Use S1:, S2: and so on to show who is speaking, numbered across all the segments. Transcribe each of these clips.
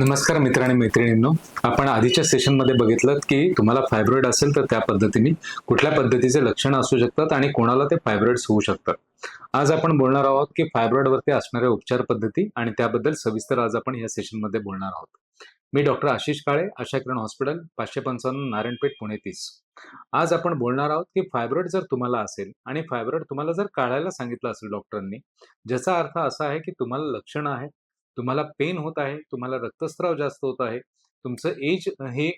S1: नमस्कार मित्र आणि मैत्रिणींनो. आपण आधीच्या सेशनमध्ये बघितलं की तुम्हाला फायब्रॉइड असेल तर त्या पद्धतीने कुठल्या पद्धतीचे लक्षणं असू शकतात आणि कोणाला ते फायब्रॉइड्स होऊ शकतात. आज आपण बोलणार आहोत की फायब्रॉइडवरती असणाऱ्या उपचार पद्धती आणि त्याबद्दल सविस्तर आज आपण या सेशनमध्ये बोलणार आहोत. मी डॉक्टर आशिष काळे आशा किरण हॉस्पिटल पाचशे पंचावन्न नारायणपेठ पुणे तीस. आज आपण बोलणार आहोत की फायब्रॉइड जर तुम्हाला असेल आणि फायब्रॉइड तुम्हाला जर काढायला सांगितलं असेल डॉक्टरांनी ज्याचा अर्थ असा आहे की तुम्हाला लक्षणं आहेत तुम्हाला पेन होत आहे तुम्हाला रक्तस्राव जास्त होत आहे तुमचं एज हे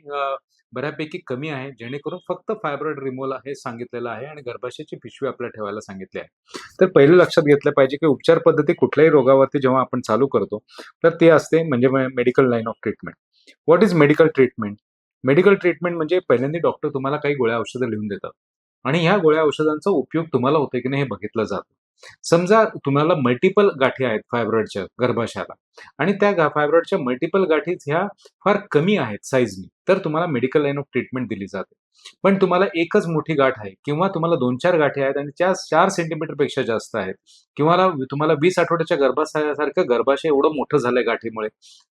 S1: बऱ्यापैकी कमी आहे जेणेकरून फक्त फायब्रॉइड रिमोल हे सांगितलेलं आहे आणि गर्भाशयाची पिशवी आपल्याला ठेवायला सांगितली आहे. तर पहिलं लक्षात घेतलं पाहिजे की उपचार पद्धती कुठल्याही रोगावरती जेव्हा आपण चालू करतो तर ते असते म्हणजे medical line of treatment what is medical treatment medical treatment म्हणजे पहिल्यांदा डॉक्टर तुम्हाला काही गोळ्या औषधं लिहून देतात. आणि ह्या गोळ्या औषधांचा उपयोग तुम्हाला होतोय की नाही हे बघितलं जातं. समजा तुम्हाला मल्टिपल गाठी आहेत फायब्रॉइडच्या गर्भाशयाला आणि त्या फायब्रॉइडच्या मल्टिपल गाठी ह्या फार कमी आहेत साईजनी तर तुम्हाला मेडिकल लाईन ऑफ ट्रीटमेंट दिली जाते. पण तुम्हाला एकच मोठी गाठ आहे किंवा तुम्हाला दोन चार गाठी आहेत आणि त्या चार सेंटीमीटरपेक्षा जास्त आहेत किंवा तुम्हाला वीस आठवड्याच्या गर्भाशयासारखं गर्भाशय एवढं मोठं झालंय गाठीमुळे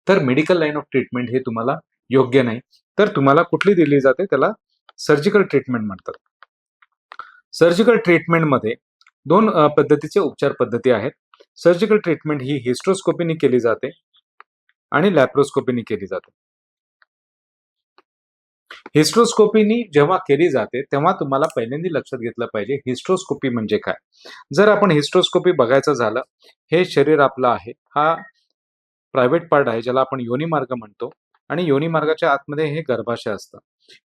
S1: तर मेडिकल लाईन ऑफ ट्रीटमेंट हे तुम्हाला योग्य नाही. तर तुम्हाला कुठली दिली जाते? त्याला सर्जिकल ट्रीटमेंट म्हणतात. सर्जिकल ट्रीटमेंटमध्ये दोन पद्धतीचे उपचार पद्धती आहेत. सर्जिकल ट्रीटमेंट ही हिस्ट्रोस्कोपीने केली जाते आणि लॅप्रोस्कोपीने केली जाते. हिस्ट्रोस्कोपीनी जेव्हा केली जाते तेव्हा तुम्हाला पहिल्यांदा लक्षात घेतलं पाहिजे हिस्ट्रोस्कोपी म्हणजे काय? जर आपण हिस्ट्रोस्कोपी बघायचं झालं हे शरीर आपलं आहे. हा प्रायव्हेट पार्ट आहे ज्याला आपण योनी मार्ग म्हणतो आणि योनी मार्गाच्या आतमध्ये हे गर्भाशय असतं.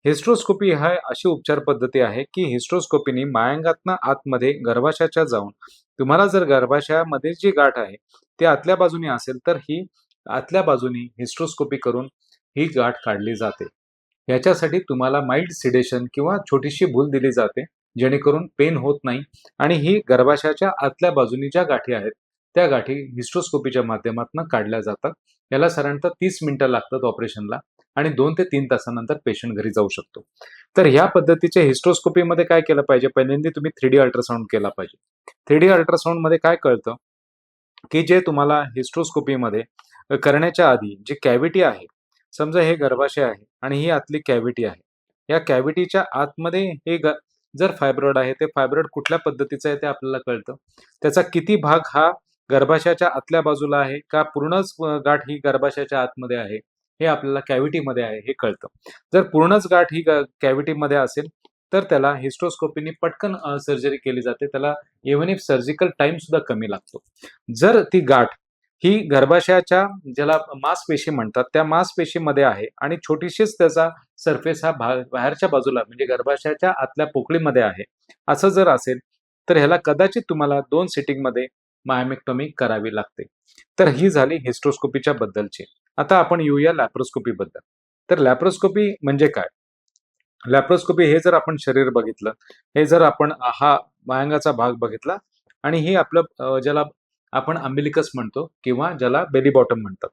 S1: हिस्ट्रोस्कोपी हा अशी उपचार पद्धती आहे की हिस्ट्रोस्कोपीने मायांगातनं आतमध्ये गर्भाशयाच्या जाऊन तुम्हाला जर गर्भाशयामध्ये जी गाठ आहे ती आतल्या बाजूने असेल तर ही आतल्या बाजूने हिस्ट्रोस्कोपी करून ही गाठ काढली जाते. याच्यासाठी तुम्हाला माइल्ड सिडेशन किंवा छोटीशी भूल दिली जाते जेणेकरून पेन होत नाही आणि ही गर्भाशयाच्या आतल्या बाजूनी ज्या गाठी आहेत त्या गाठी हिस्ट्रोस्कोपीच्या माध्यमातून काढल्या जातात. याला साधारणतः तीस मिनिटं लागतात ऑपरेशनला आणि दोन ते तीन तासानंतर पेशंट घरी जाऊ शकतो. तर ह्या पद्धतीच्या हिस्ट्रोस्कोपीमध्ये काय केलं पाहिजे? पहिल्यांदा तुम्ही थ्री डी अल्ट्रासाऊंड केला पाहिजे. थ्री डी अल्ट्रासाऊंडमध्ये काय कळतं? की जे तुम्हाला हिस्ट्रोस्कोपीमध्ये करण्याच्या आधी जी कॅव्हिटी आहे समजा हे गर्भाशय आहे आणि ही आतली कॅव्हिटी आहे. या कॅव्हिटीच्या आतमध्ये हे ग जर फायब्रॉइड आहे ते फायब्रॉइड कुठल्या पद्धतीचं आहे ते आपल्याला कळतं. त्याचा किती भाग हा गर्भाशयाच्या आतल्या बाजूला आहे का पूर्णच गाठ ही गर्भाशयाच्या आतमध्ये आहे? हे आपल्याला कॅव्हिटीमध्ये आहे हे कळतं. जर पूर्णच गाठ ही कॅव्हिटीमध्ये असेल तर त्याला हिस्ट्रोस्कोपीने पटकन सर्जरी केली जाते. त्याला इव्हन इफ सर्जिकल टाइम सुद्धा कमी लागतो. जर ती गाठ ही गर्भाशयाच्या ज्याला मांसपेशी म्हणतात त्या मांसपेशीमध्ये आहे आणि छोटीशीच त्याचा सरफेस हा बाहेरच्या बाजूला म्हणजे गर्भाशयाच्या आतल्या पोकळीमध्ये आहे असं जर असेल तर ह्याला कदाचित तुम्हाला दोन सिटिंगमध्ये मायमेक्टॉमी करावी लागते. तर ही झाली हिस्ट्रोस्कोपीच्या बद्दलची. आता आपण येऊया लॅप्रोस्कोपी बद्दल तर लॅप्रोस्कोपी म्हणजे काय? लॅप्रोस्कोपी हे जर आपण शरीर बघितलं हे जर आपण हा मायंगाचा भाग बघितला आणि हे आपलं ज्याला आपण आंबिलिकस म्हणतो किंवा ज्याला बेली बॉटम म्हणतात.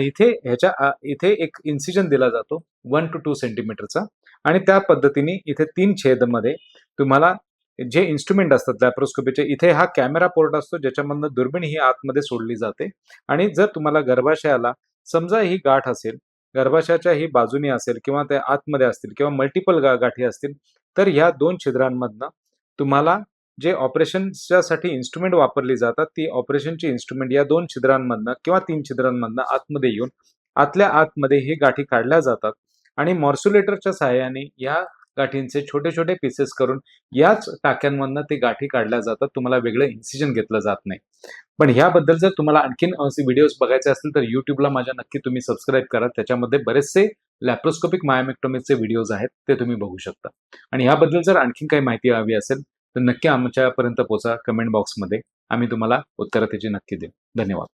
S1: इथे ह्याच्या इथे एक इन्सिजन दिला जातो वन टू टू सेंटीमीटरचा. आणि त्या पद्धतीने इथे तीन छेदमध्ये तुम्हाला जे इन्स्ट्रुमेंट असतात लॅप्रोस्कोपीचे इथे हा कॅमेरा पोर्ट असतो ज्याच्यामधनं दुर्बीण ही आतमध्ये सोडली जाते. आणि जर तुम्हाला गर्भाशयाला समजा ही गाठ असेल गर्भाशयाच्या ही बाजूनी असेल किंवा त्या आतमध्ये असतील किंवा मल्टिपल गा गाठी असतील तर ह्या दोन छिद्रांमधनं तुम्हाला जे ऑपरेशनच्यासाठी इन्स्ट्रुमेंट वापरली जातात ती ऑपरेशनची इन्स्ट्रुमेंट या दोन छिद्रांमधनं किंवा तीन छिद्रांमधनं आतमध्ये येऊन आतल्या आतमध्ये ही गाठी काढल्या जातात. आणि मॉर्स्युलेटरच्या सहाय्याने या गाठींचे छोटे छोटे पीसेस करून याच टाक्यांमधनं ते गाठी काढल्या जातात. तुम्हाला वेगळं इन्सिजन घेतलं जात नाही. पण ह्याबद्दल जर तुम्हाला आणखीन व्हिडिओज बघायचे असतील तर युट्यूबला माझ्या नक्की तुम्ही सबस्क्राईब करा. त्याच्यामध्ये बरेचसे लॅप्रोस्कोपिक मायोमेक्टोमीचे व्हिडिओज आहेत ते तुम्ही बघू शकता. आणि ह्याबद्दल जर आणखीन काही माहिती हवी असेल तर नक्की आमच्यापर्यंत पोचा कमेंट बॉक्समध्ये. आम्ही तुम्हाला उत्तर त्याची नक्की देऊ. धन्यवाद.